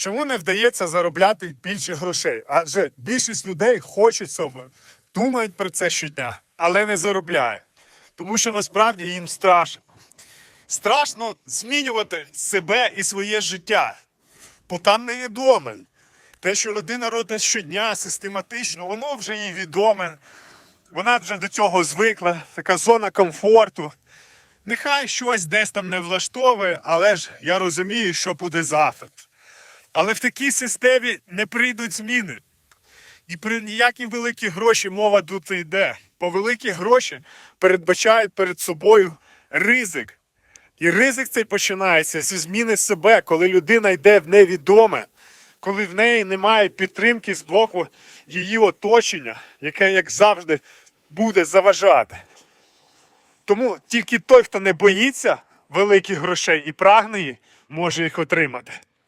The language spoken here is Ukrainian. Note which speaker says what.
Speaker 1: Чому не вдається заробляти більше грошей? Адже більшість людей хочуть цього, думають про це щодня, але не заробляють. Тому що насправді їм страшно. Страшно змінювати себе і своє життя, бо там невідоме. Те, що людина робить щодня систематично, воно вже їй відоме. Вона вже до цього звикла, така зона комфорту. Нехай щось десь там не влаштовує, але ж я розумію, що буде завтра. Але в такій системі не прийдуть зміни. І при ніякі великі гроші мова тут не йде. Бо великі гроші передбачають перед собою ризик. І ризик цей починається зі зміни себе, коли людина йде в невідоме, коли в неї немає підтримки з боку її оточення, яке, як завжди, буде заважати. Тому тільки той, хто не боїться великих грошей і прагне їх, може їх отримати.